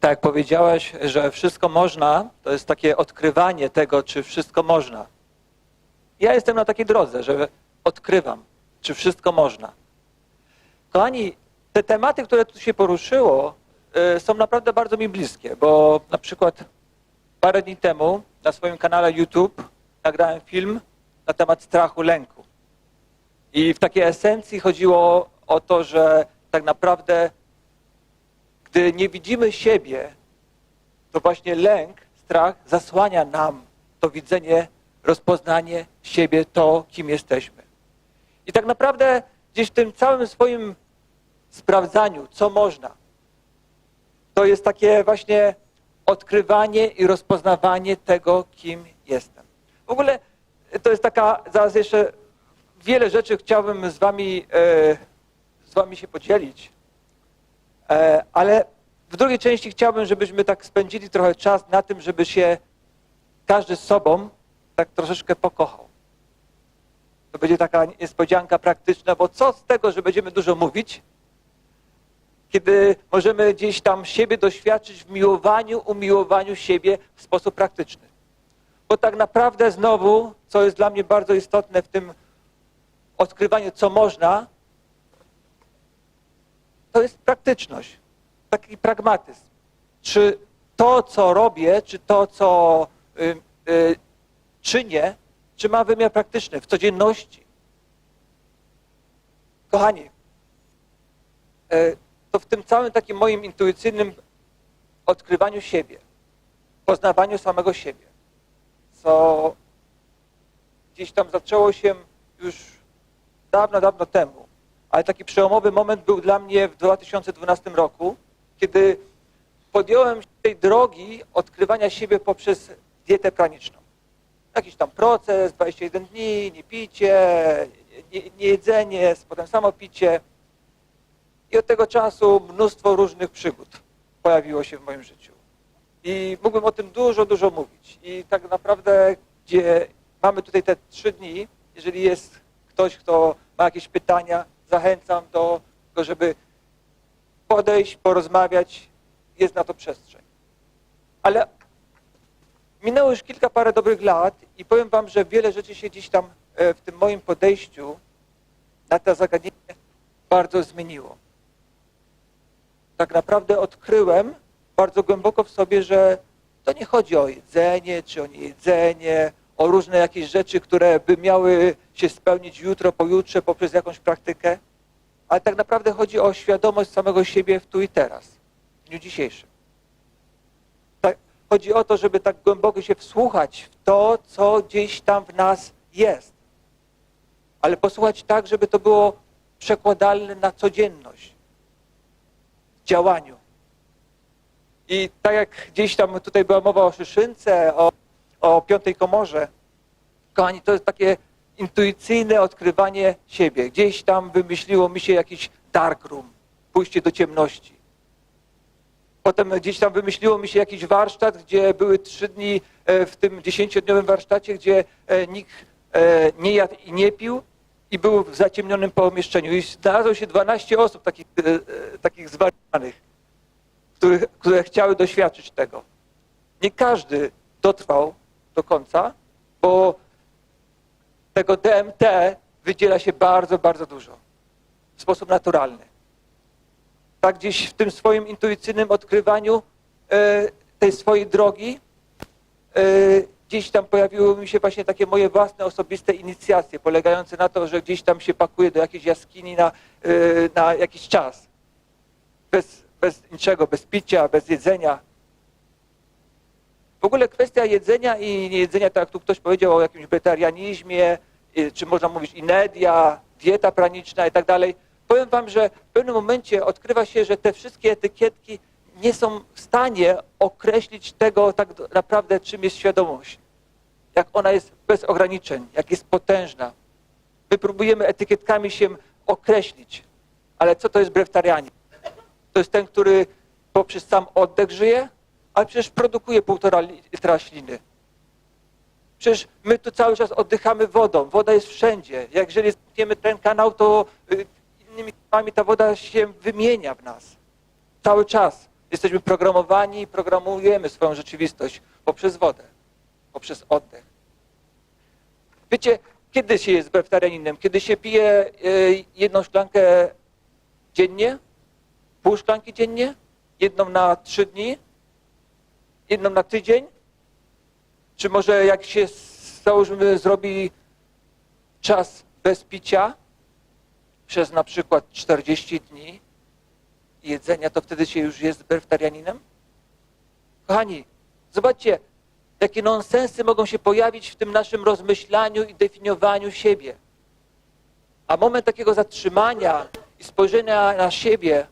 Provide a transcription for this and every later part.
Tak jak powiedziałaś, że wszystko można, to jest takie odkrywanie tego, czy wszystko można. Ja jestem na takiej drodze, że odkrywam, czy wszystko można. Kochani, te tematy, które tu się poruszyło, y, są naprawdę bardzo mi bliskie, bo na przykład parę dni temu na swoim kanale YouTube nagrałem film na temat strachu, lęku. I w takiej esencji chodziło o to, że tak naprawdę, gdy nie widzimy siebie, to właśnie lęk, strach zasłania nam to widzenie, rozpoznanie siebie, to, kim jesteśmy. I tak naprawdę gdzieś w tym całym swoim sprawdzaniu, co można, to jest takie właśnie odkrywanie i rozpoznawanie tego, kim jestem. W ogóle to jest taka, zaraz jeszcze wiele rzeczy chciałbym z wami, e, z wami się podzielić, ale w drugiej części chciałbym, żebyśmy tak spędzili trochę czas na tym, żeby się każdy z sobą tak troszeczkę pokochał. To będzie taka niespodzianka praktyczna, bo co z tego, że będziemy dużo mówić, kiedy możemy gdzieś tam siebie doświadczyć w miłowaniu, umiłowaniu siebie w sposób praktyczny. Bo tak naprawdę znowu, co jest dla mnie bardzo istotne w tym odkrywaniu, co można, to jest praktyczność, taki pragmatyzm. Czy to, co robię, czy to, co y, y, czynię, czy ma wymiar praktyczny w codzienności? Kochani, y, to w tym całym takim moim intuicyjnym odkrywaniu siebie, poznawaniu samego siebie, co gdzieś tam zaczęło się już dawno, dawno temu, ale taki przełomowy moment był dla mnie w 2012 roku, kiedy podjąłem się tej drogi odkrywania siebie poprzez dietę praniczną. Jakiś tam proces, 21 dni, nie picie, nie, nie jedzenie, potem samo picie. I od tego czasu mnóstwo różnych przygód pojawiło się w moim życiu. I mógłbym o tym dużo, dużo mówić. I tak naprawdę, gdzie mamy tutaj te trzy dni, jeżeli jest ktoś, kto ma jakieś pytania, zachęcam do tego, żeby podejść, porozmawiać. Jest na to przestrzeń. Ale minęło już kilka parę dobrych lat i powiem wam, że wiele rzeczy się dziś tam e, w tym moim podejściu na to zagadnienie bardzo zmieniło. Tak naprawdę odkryłem bardzo głęboko w sobie, że to nie chodzi o jedzenie czy o niejedzenie, o różne jakieś rzeczy, które by miały się spełnić jutro, pojutrze poprzez jakąś praktykę, ale tak naprawdę chodzi o świadomość samego siebie w tu i teraz, w dniu dzisiejszym. Tak, chodzi o to, żeby tak głęboko się wsłuchać w to, co gdzieś tam w nas jest, ale posłuchać tak, żeby to było przekładalne na codzienność, w działaniu. I tak jak gdzieś tam tutaj była mowa o szyszynce, o, o piątej komorze, kochani, to jest takie intuicyjne odkrywanie siebie. Gdzieś tam wymyśliło mi się jakiś dark room, pójście do ciemności. Potem gdzieś tam wymyśliło mi się jakiś warsztat, gdzie były trzy dni e, w tym dziesięciodniowym warsztacie, gdzie e, nikt e, nie jadł i nie pił i był w zaciemnionym pomieszczeniu. I znalazło się 12 osób takich, takich zwariowanych, które, które chciały doświadczyć tego. Nie każdy dotrwał do końca, bo tego DMT wydziela się bardzo, bardzo dużo. W sposób naturalny. Tak gdzieś w tym swoim intuicyjnym odkrywaniu e, tej swojej drogi e, gdzieś tam pojawiły mi się właśnie takie moje własne osobiste inicjacje, polegające na to, że gdzieś tam się pakuję do jakiejś jaskini na, e, na jakiś czas. Bez, bez niczego, bez picia, bez jedzenia. W ogóle kwestia jedzenia i niejedzenia, tak jak tu ktoś powiedział o jakimś wegetarianizmie, y, czy można mówić inedia, dieta praniczna i tak dalej. Powiem wam, że w pewnym momencie odkrywa się, że te wszystkie etykietki nie są w stanie określić tego tak naprawdę, czym jest świadomość. Jak ona jest bez ograniczeń, jak jest potężna. My próbujemy etykietkami się określić, ale co to jest breftarianin? To jest ten, który poprzez sam oddech żyje, ale przecież produkuje półtora litra śliny. Przecież my tu cały czas oddychamy wodą. Woda jest wszędzie. Jak jeżeli zamkniemy ten kanał, to y, innymi słowami ta woda się wymienia w nas. Cały czas. Jesteśmy programowani i programujemy swoją rzeczywistość poprzez wodę, poprzez oddech. Wiecie, kiedy się jest wegetarianinem? Kiedy się pije y, jedną szklankę dziennie? Pół szklanki dziennie? Jedną na trzy dni? Jedną na tydzień? Czy może jak się, załóżmy, zrobi czas bez picia przez na przykład 40 dni jedzenia, to wtedy się już jest wegetarianinem? Kochani, zobaczcie, jakie nonsensy mogą się pojawić w tym naszym rozmyślaniu i definiowaniu siebie. A moment takiego zatrzymania i spojrzenia na siebie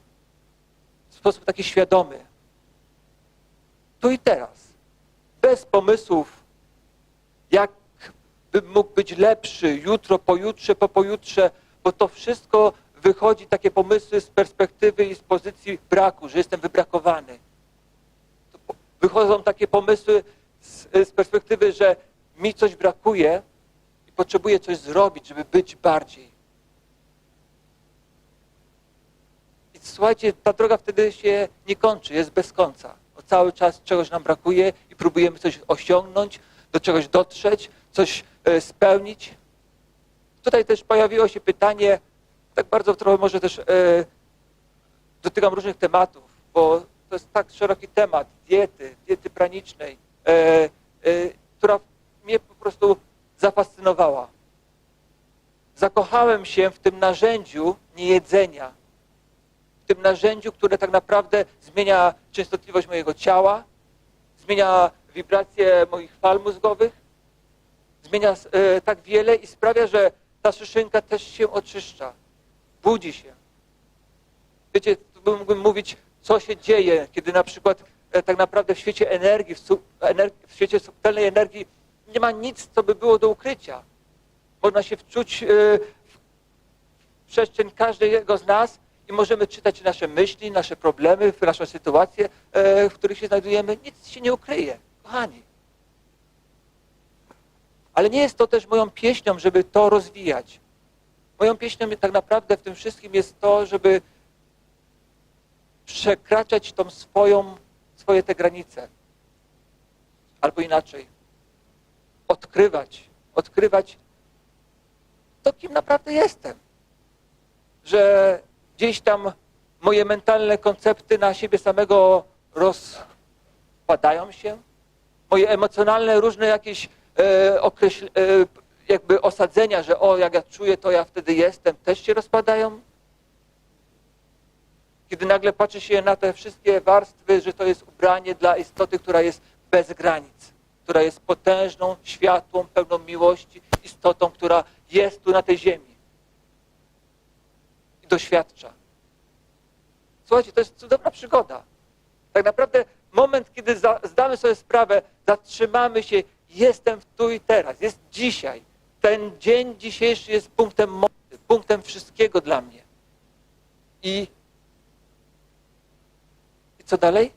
w sposób taki świadomy, tu i teraz, bez pomysłów, jak bym mógł być lepszy jutro, pojutrze, po pojutrze, bo to wszystko wychodzi, takie pomysły z perspektywy i z pozycji braku, że jestem wybrakowany. Wychodzą takie pomysły z, z perspektywy, że mi coś brakuje i potrzebuję coś zrobić, żeby być bardziej. I słuchajcie, ta droga wtedy się nie kończy, jest bez końca. Cały czas czegoś nam brakuje i próbujemy coś osiągnąć, do czegoś dotrzeć, coś e, spełnić. Tutaj też pojawiło się pytanie, tak bardzo trochę może też e, dotykam różnych tematów, bo to jest tak szeroki temat diety, diety pranicznej, e, która mnie po prostu zafascynowała. Zakochałem się w tym narzędziu niejedzenia, tym narzędziu, które tak naprawdę zmienia częstotliwość mojego ciała, zmienia wibracje moich fal mózgowych, zmienia e, tak wiele i sprawia, że ta szyszynka też się oczyszcza, budzi się. Wiecie, tu bym mógłbym mówić, co się dzieje, kiedy na przykład e, tak naprawdę w świecie energii, w, w świecie subtelnej energii nie ma nic, co by było do ukrycia. Można się wczuć e, w przestrzeń każdego z nas i możemy czytać nasze myśli, nasze problemy, nasze sytuacje, e, w których się znajdujemy. Nic się nie ukryje, kochani. Ale nie jest to też moją pieśnią, żeby to rozwijać. Moją pieśnią tak naprawdę w tym wszystkim jest to, żeby przekraczać tą swoją, swoje te granice. Albo inaczej. Odkrywać, odkrywać to, kim naprawdę jestem. Że gdzieś tam moje mentalne koncepty na siebie samego rozpadają się. Moje emocjonalne różne jakieś e, określ, e, jakby osadzenia, że o, jak ja czuję, to ja wtedy jestem, też się rozpadają. Kiedy nagle patrzy się na te wszystkie warstwy, że to jest ubranie dla istoty, która jest bez granic, która jest potężną, światłą, pełną miłości, istotą, która jest tu na tej ziemi i doświadcza. Słuchajcie, to jest cudowna przygoda. Tak naprawdę moment, kiedy zdamy sobie sprawę, zatrzymamy się, jestem tu i teraz, jest dzisiaj. Ten dzień dzisiejszy jest punktem mocy, punktem wszystkiego dla mnie. I, i co dalej?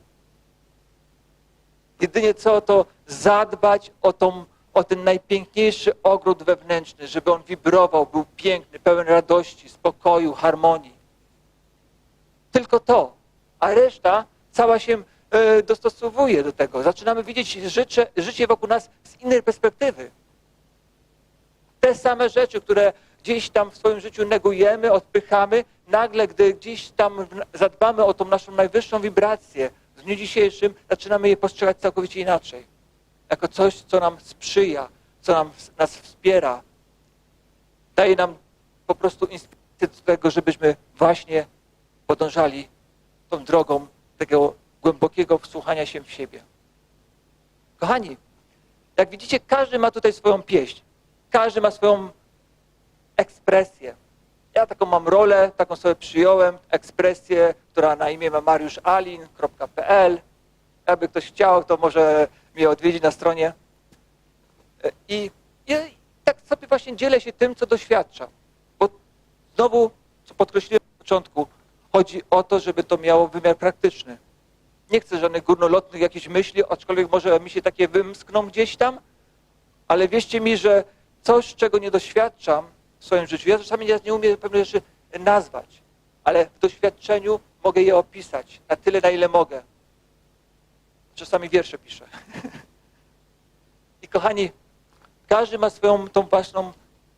Jedynie co, to zadbać o, tą, o ten najpiękniejszy ogród wewnętrzny, żeby on wibrował, był piękny, pełen radości, spokoju, harmonii. Tylko to, a reszta cała się e, dostosowuje do tego. Zaczynamy widzieć życie, życie wokół nas z innej perspektywy. Te same rzeczy, które gdzieś tam w swoim życiu negujemy, odpychamy, nagle, gdy gdzieś tam zadbamy o tą naszą najwyższą wibrację, w dniu dzisiejszym zaczynamy je postrzegać całkowicie inaczej. Jako coś, co nam sprzyja, co nam, nas wspiera. Daje nam po prostu inspirację do tego, żebyśmy właśnie podążali tą drogą tego głębokiego wsłuchania się w siebie. Kochani, jak widzicie, każdy ma tutaj swoją pieśń. Każdy ma swoją ekspresję. Ja taką mam rolę, taką sobie przyjąłem, ekspresję, która na imię ma mariuszalin.pl. Jakby ktoś chciał, to może mnie odwiedzić na stronie. E, I, I tak sobie właśnie dzielę się tym, co doświadczam. Bo znowu, co podkreśliłem na początku, chodzi o to, żeby to miało wymiar praktyczny. Nie chcę żadnych górnolotnych jakichś myśli, aczkolwiek może mi się takie wymskną gdzieś tam, ale wierzcie mi, że coś, czego nie doświadczam w swoim życiu, ja czasami nie, umiem pewne rzeczy nazwać, ale w doświadczeniu mogę je opisać na tyle, na ile mogę. Czasami wiersze piszę. I kochani, każdy ma swoją tą własną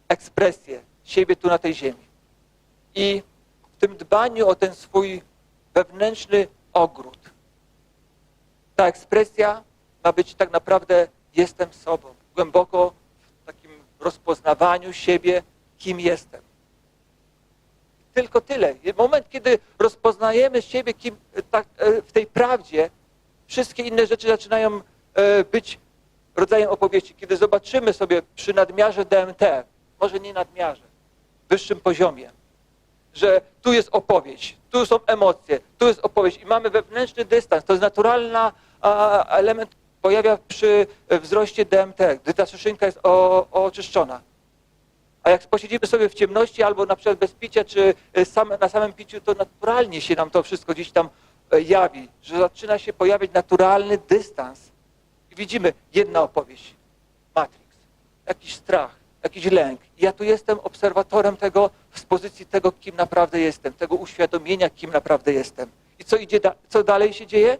ekspresję siebie tu na tej ziemi. I w tym dbaniu o ten swój wewnętrzny ogród, ta ekspresja ma być tak naprawdę jestem sobą, głęboko w takim rozpoznawaniu siebie, kim jestem. Tylko tyle. Moment, kiedy rozpoznajemy siebie kim, tak, e, w tej prawdzie, wszystkie inne rzeczy zaczynają e, być rodzajem opowieści. Kiedy zobaczymy sobie przy nadmiarze DMT, może nie nadmiarze, wyższym poziomie, że tu jest opowieść, tu są emocje, tu jest opowieść i mamy wewnętrzny dystans. To jest naturalna element pojawia przy wzroście DMT, gdy ta szyszynka jest o, oczyszczona. A jak posiedzimy sobie w ciemności albo na przykład bez picia, czy same, na samym piciu, to naturalnie się nam to wszystko gdzieś tam e, jawi, że zaczyna się pojawiać naturalny dystans. Widzimy jedna opowieść, Matrix, jakiś strach, jakiś lęk. Ja tu jestem obserwatorem tego z pozycji tego, kim naprawdę jestem, tego uświadomienia, kim naprawdę jestem. I co, idzie da co dalej się dzieje?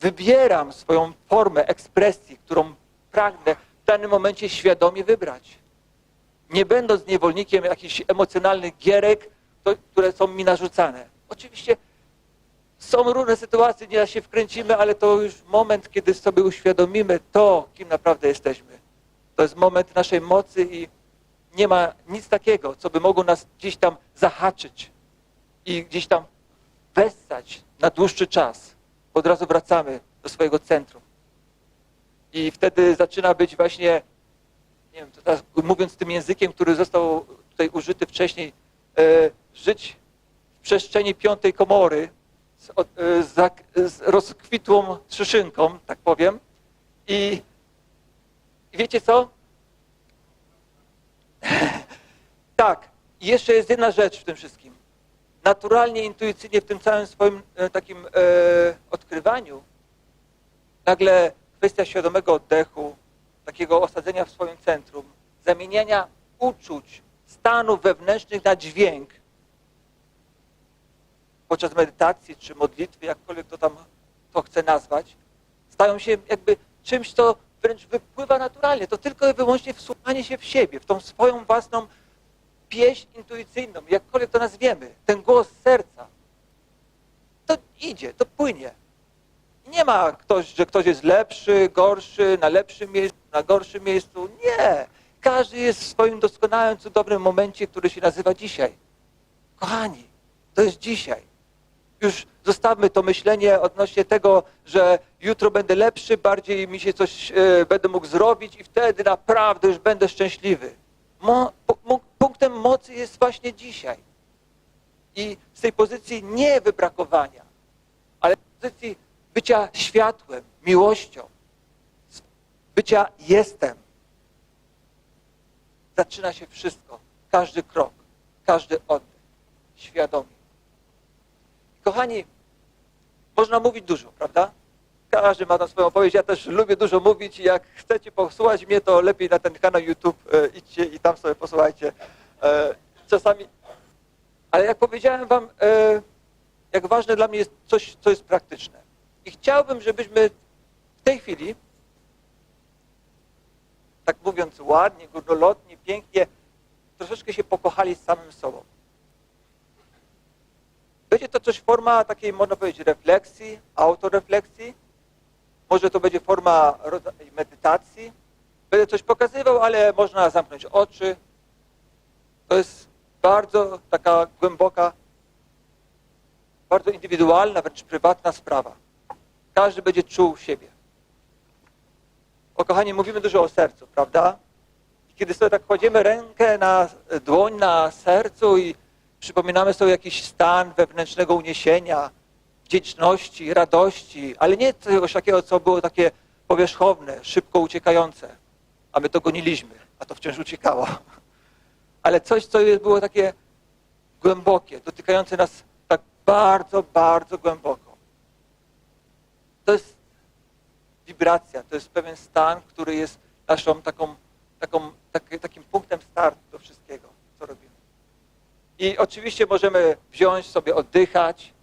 Wybieram swoją formę ekspresji, którą pragnę w danym momencie świadomie wybrać. Nie będąc niewolnikiem jakichś emocjonalnych gierek, to, które są mi narzucane. Oczywiście są różne sytuacje, nieraz się wkręcimy, ale to już moment, kiedy sobie uświadomimy to, kim naprawdę jesteśmy. To jest moment naszej mocy i nie ma nic takiego, co by mogło nas gdzieś tam zahaczyć i gdzieś tam wessać na dłuższy czas. Od razu wracamy do swojego centrum. I wtedy zaczyna być właśnie, nie wiem, teraz mówiąc tym językiem, który został tutaj użyty wcześniej, e, żyć w przestrzeni piątej komory z, e, z, z rozkwitłą szyszynką, tak powiem. I, I wiecie co? tak, jeszcze jest jedna rzecz w tym wszystkim. Naturalnie, intuicyjnie w tym całym swoim e, takim e, odkrywaniu nagle kwestia świadomego oddechu, takiego osadzenia w swoim centrum, zamieniania uczuć, stanów wewnętrznych na dźwięk podczas medytacji czy modlitwy, jakkolwiek to tam to chce nazwać, stają się jakby czymś, co wręcz wypływa naturalnie. To tylko i wyłącznie wsłuchanie się w siebie, w tą swoją własną pieśń intuicyjną, jakkolwiek to nazwiemy, ten głos serca. To idzie, to płynie. Nie ma ktoś, że ktoś jest lepszy, gorszy, na lepszym miejscu, na gorszym miejscu. Nie. Każdy jest w swoim doskonałym, cudownym momencie, który się nazywa dzisiaj. Kochani, to jest dzisiaj. Już zostawmy to myślenie odnośnie tego, że jutro będę lepszy, bardziej mi się coś e, będę mógł zrobić i wtedy naprawdę już będę szczęśliwy. Mo, po, punktem mocy jest właśnie dzisiaj. I z tej pozycji nie wybrakowania, ale z pozycji bycia światłem, miłością, bycia jestem, zaczyna się wszystko, każdy krok, każdy oddech, świadomie. Kochani, można mówić dużo, prawda? Każdy ma tam swoją opowieść. Ja też lubię dużo mówić jak chcecie posłuchać mnie, to lepiej na ten kanał YouTube e, idźcie i tam sobie posłuchajcie. E, czasami, ale jak powiedziałem wam, e, jak ważne dla mnie jest coś, co jest praktyczne. I chciałbym, żebyśmy w tej chwili, tak mówiąc ładnie, górnolotnie, pięknie, troszeczkę się pokochali z samym sobą. Będzie to coś forma takiej, można powiedzieć, refleksji, autorefleksji. Może to będzie forma medytacji. Będę coś pokazywał, ale można zamknąć oczy. To jest bardzo taka głęboka, bardzo indywidualna, wręcz prywatna sprawa. Każdy będzie czuł siebie. O kochanie, mówimy dużo o sercu, prawda? Kiedy sobie tak kładziemy rękę na dłoń na sercu i przypominamy sobie jakiś stan wewnętrznego uniesienia, wdzięczności, radości, ale nie czegoś takiego, co było takie powierzchowne, szybko uciekające, a my to goniliśmy, a to wciąż uciekało. Ale coś, co było takie głębokie, dotykające nas tak bardzo, bardzo głęboko. To jest wibracja, to jest pewien stan, który jest naszą taką, taką, taki, takim punktem startu do wszystkiego, co robimy. I oczywiście możemy wziąć sobie, oddychać,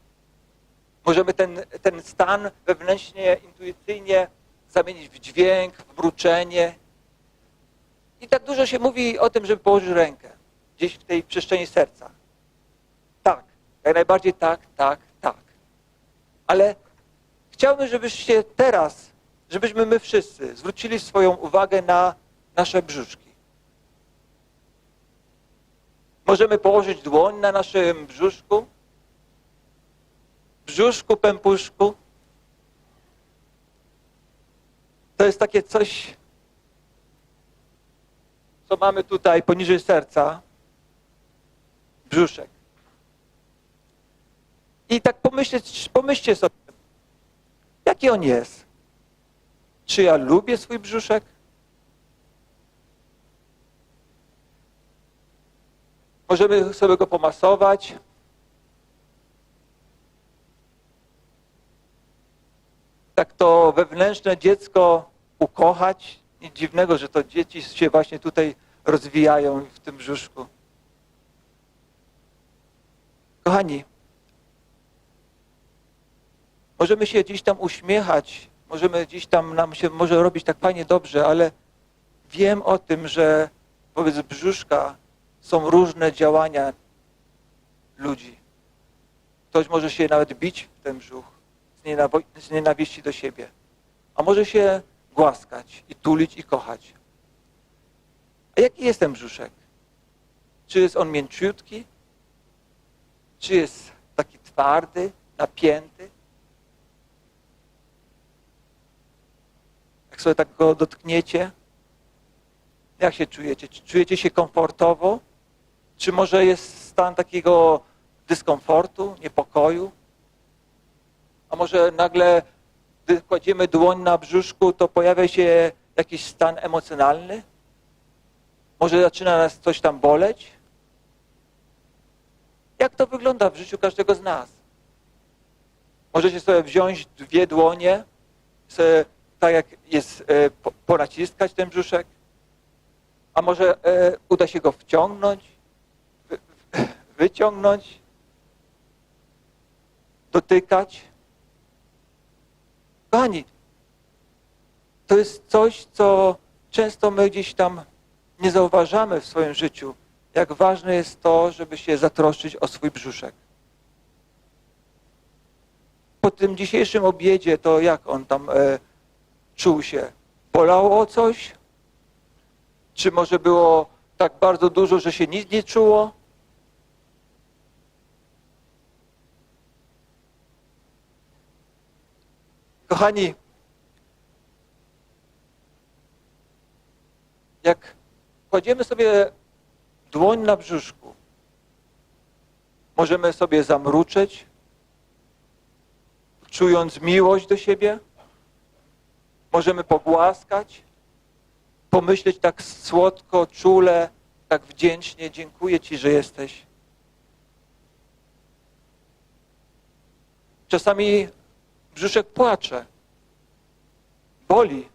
Możemy ten, ten stan wewnętrznie, intuicyjnie zamienić w dźwięk, w mruczenie. I tak dużo się mówi o tym, żeby położyć rękę gdzieś w tej przestrzeni serca. Tak, jak najbardziej tak, tak, tak. Ale chciałbym, żebyście teraz, żebyśmy my wszyscy zwrócili swoją uwagę na nasze brzuszki. Możemy położyć dłoń na naszym brzuszku, brzuszku, pępuszku. To jest takie coś, co mamy tutaj poniżej serca, brzuszek. I tak pomyśleć, pomyślcie sobie, jaki on jest. Czy ja lubię swój brzuszek? Możemy sobie go pomasować. Tak to wewnętrzne dziecko ukochać. Nic dziwnego, że to dzieci się właśnie tutaj rozwijają w tym brzuszku. Kochani, możemy się gdzieś tam uśmiechać, możemy gdzieś tam nam się może robić tak fajnie dobrze, ale wiem o tym, że wobec brzuszka są różne działania ludzi. Ktoś może się nawet bić w ten brzuch z, nienawiści do siebie, a może się głaskać i tulić i kochać. A jaki jest ten brzuszek? Czy jest on mięciutki? Czy jest taki twardy, napięty? Jak sobie tak go dotkniecie, jak się czujecie? Czy czujecie się komfortowo? Czy może jest stan takiego dyskomfortu, niepokoju? A może nagle, gdy kładziemy dłoń na brzuszku, to pojawia się jakiś stan emocjonalny? Może zaczyna nas coś tam boleć? Jak to wygląda w życiu każdego z nas? Możecie sobie wziąć dwie dłonie, sobie, tak jak jest, e, po- ponaciskać ten brzuszek, a może e, uda się go wciągnąć, wyciągnąć, dotykać. Kochani, to jest coś, co często my gdzieś tam nie zauważamy w swoim życiu, jak ważne jest to, żeby się zatroszczyć o swój brzuszek. Po tym dzisiejszym obiedzie, to jak on tam e, czuł się? Bolało o coś? Czy może było tak bardzo dużo, że się nic nie czuło? Kochani, jak kładziemy sobie dłoń na brzuszku, możemy sobie zamruczeć, czując miłość do siebie, możemy pogłaskać, pomyśleć tak słodko, czule, tak wdzięcznie, dziękuję Ci, że jesteś. Czasami brzuszek płacze, boli.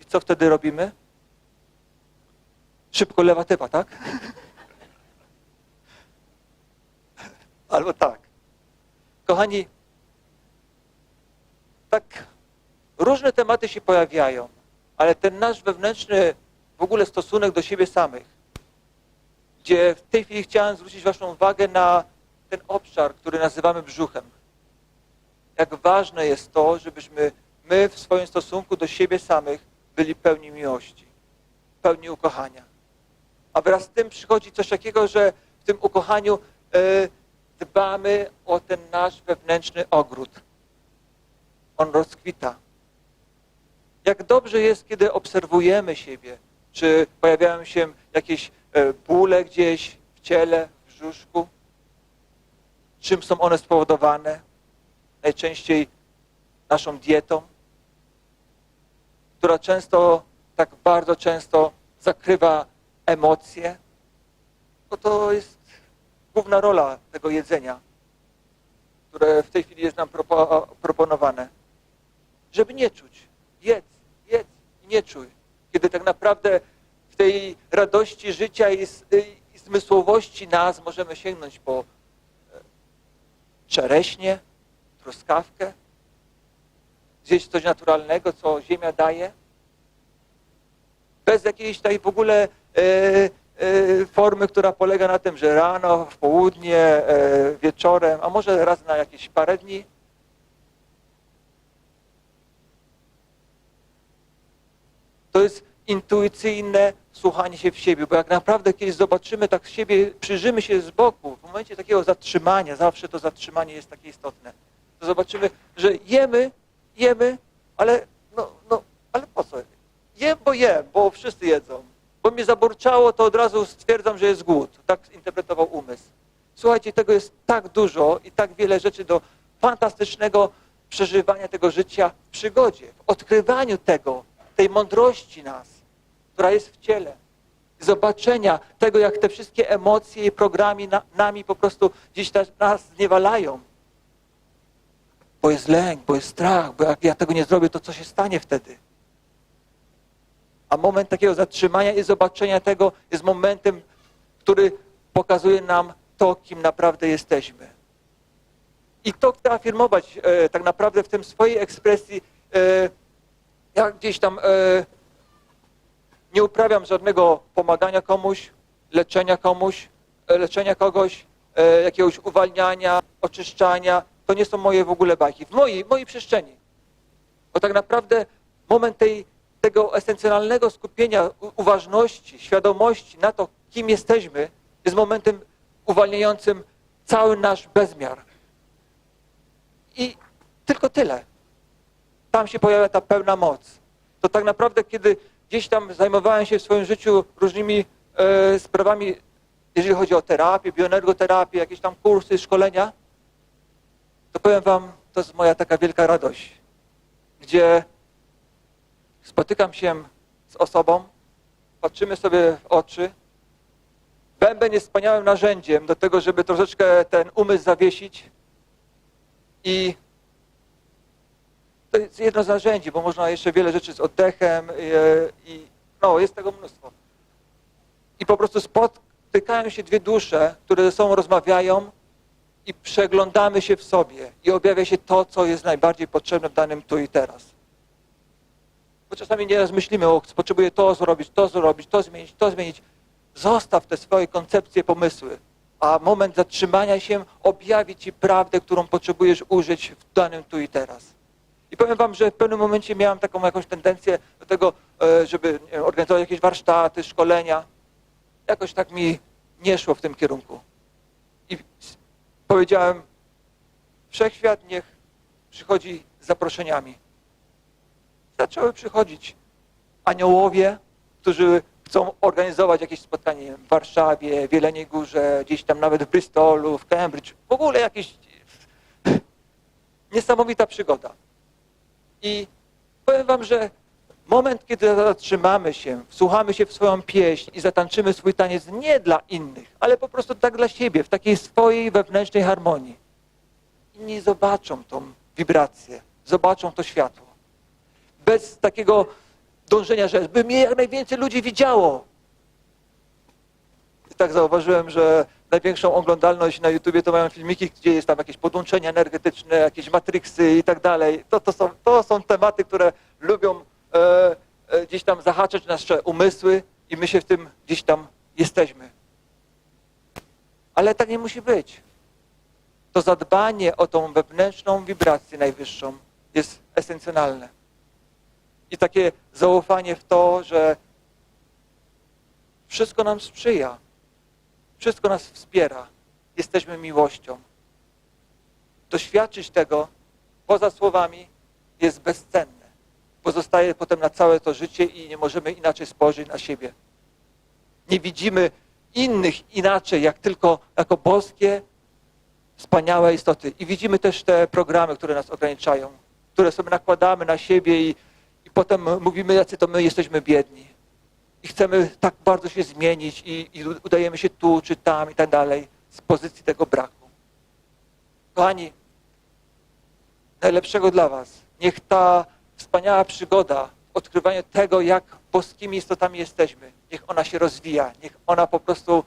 I co wtedy robimy? Szybko lewatywa, tak? Albo tak. Kochani, tak różne tematy się pojawiają, ale ten nasz wewnętrzny w ogóle stosunek do siebie samych, gdzie w tej chwili chciałem zwrócić Waszą uwagę na ten obszar, który nazywamy brzuchem. Jak ważne jest to, żebyśmy my w swoim stosunku do siebie samych byli pełni miłości, pełni ukochania. A wraz z tym przychodzi coś takiego, że w tym ukochaniu e, dbamy o ten nasz wewnętrzny ogród. On rozkwita. Jak dobrze jest, kiedy obserwujemy siebie, czy pojawiają się jakieś e, bóle gdzieś w ciele, w brzuszku, czym są one spowodowane? Najczęściej naszą dietą, która często, tak bardzo często zakrywa emocje, bo to jest główna rola tego jedzenia, które w tej chwili jest nam propo, proponowane. Żeby nie czuć. Jedz, jedz i nie czuj. Kiedy tak naprawdę w tej radości życia i, i zmysłowości nas możemy sięgnąć po e, czereśnie, truskawkę, zjeść coś naturalnego, co ziemia daje, bez jakiejś tej w ogóle e, e, formy, która polega na tym, że rano, w południe, e, wieczorem, a może raz na jakieś parę dni. To jest intuicyjne słuchanie się w siebie, bo jak naprawdę kiedyś zobaczymy tak siebie, przyjrzymy się z boku, w momencie takiego zatrzymania, zawsze to zatrzymanie jest takie istotne, to zobaczymy, że jemy, jemy, ale no, no, ale po co? Jem, bo jem, bo wszyscy jedzą. Bo mnie zaburczało, to od razu stwierdzam, że jest głód. Tak zinterpretował umysł. Słuchajcie, tego jest tak dużo i tak wiele rzeczy do fantastycznego przeżywania tego życia w przygodzie, w odkrywaniu tego, tej mądrości nas, która jest w ciele. Zobaczenia tego, jak te wszystkie emocje i programy na, nami po prostu gdzieś nas zniewalają. Bo jest lęk, bo jest strach, bo jak ja tego nie zrobię, to co się stanie wtedy? A moment takiego zatrzymania i zobaczenia tego jest momentem, który pokazuje nam to, kim naprawdę jesteśmy. I to chcę afirmować e, tak naprawdę w tym swojej ekspresji. E, ja gdzieś tam e, nie uprawiam żadnego pomagania komuś, leczenia komuś, e, leczenia kogoś, e, jakiegoś uwalniania, oczyszczania. To nie są moje w ogóle bajki. W mojej, mojej przestrzeni. Bo tak naprawdę moment tej, tego esencjonalnego skupienia uważności, świadomości na to, kim jesteśmy, jest momentem uwalniającym cały nasz bezmiar. I tylko tyle. Tam się pojawia ta pełna moc. To tak naprawdę, kiedy gdzieś tam zajmowałem się w swoim życiu różnymi e, sprawami, jeżeli chodzi o terapię, bioenergoterapię, jakieś tam kursy, szkolenia, to powiem wam, to jest moja taka wielka radość, gdzie spotykam się z osobą, patrzymy sobie w oczy. Bęben jest wspaniałym narzędziem do tego, żeby troszeczkę ten umysł zawiesić i to jest jedno z narzędzi, bo można jeszcze wiele rzeczy z oddechem i, i no, jest tego mnóstwo. I po prostu spotykają się dwie dusze, które ze sobą rozmawiają i przeglądamy się w sobie i objawia się to, co jest najbardziej potrzebne w danym tu i teraz. Bo czasami nieraz myślimy, o, potrzebuję to zrobić, to zrobić, to zmienić, to zmienić. Zostaw te swoje koncepcje, pomysły, a moment zatrzymania się objawi Ci prawdę, którą potrzebujesz użyć w danym tu i teraz. I powiem Wam, że w pewnym momencie miałem taką jakąś tendencję do tego, e, żeby organizować jakieś warsztaty, szkolenia. Jakoś tak mi nie szło w tym kierunku. I powiedziałem, wszechświat niech przychodzi z zaproszeniami. Zaczęły przychodzić aniołowie, którzy chcą organizować jakieś spotkanie w Warszawie, w Jeleniej Górze, gdzieś tam nawet w Bristolu, w Cambridge. W ogóle jakieś niesamowita przygoda. I powiem wam, że moment, kiedy zatrzymamy się, wsłuchamy się w swoją pieśń i zatańczymy swój taniec nie dla innych, ale po prostu tak dla siebie, w takiej swojej wewnętrznej harmonii. Inni zobaczą tą wibrację, zobaczą to światło. Bez takiego dążenia, że by mnie jak najwięcej ludzi widziało. I tak zauważyłem, że największą oglądalność na YouTubie to mają filmiki, gdzie jest tam jakieś podłączenia energetyczne, jakieś matryksy i tak dalej. To, to, są, to są tematy, które lubią e, e, gdzieś tam zahaczać nasze umysły i my się w tym gdzieś tam jesteśmy. Ale tak nie musi być. To zadbanie o tą wewnętrzną wibrację najwyższą jest esencjonalne. I takie zaufanie w to, że wszystko nam sprzyja, wszystko nas wspiera, jesteśmy miłością. Doświadczyć tego poza słowami jest bezcenne. Pozostaje potem na całe to życie i nie możemy inaczej spojrzeć na siebie. Nie widzimy innych inaczej, jak tylko jako boskie, wspaniałe istoty. I widzimy też te programy, które nas ograniczają, które sobie nakładamy na siebie i, i potem mówimy, jacy to my jesteśmy biedni. I chcemy tak bardzo się zmienić i, i udajemy się tu czy tam i tak dalej z pozycji tego braku. Kochani, najlepszego dla Was. Niech ta wspaniała przygoda w odkrywaniu tego, jak boskimi istotami jesteśmy, niech ona się rozwija, niech ona po prostu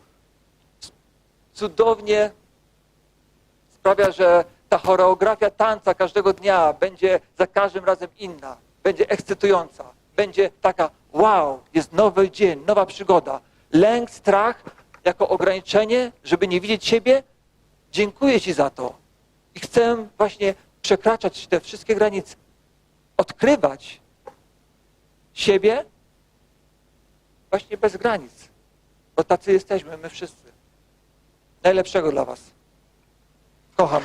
cudownie sprawia, że ta choreografia tańca każdego dnia będzie za każdym razem inna, będzie ekscytująca, będzie taka wow, jest nowy dzień, nowa przygoda. Lęk, strach jako ograniczenie, żeby nie widzieć siebie, dziękuję Ci za to. I chcę właśnie przekraczać te wszystkie granice, odkrywać siebie właśnie bez granic. Bo tacy jesteśmy, my wszyscy. Najlepszego dla Was. Kocham.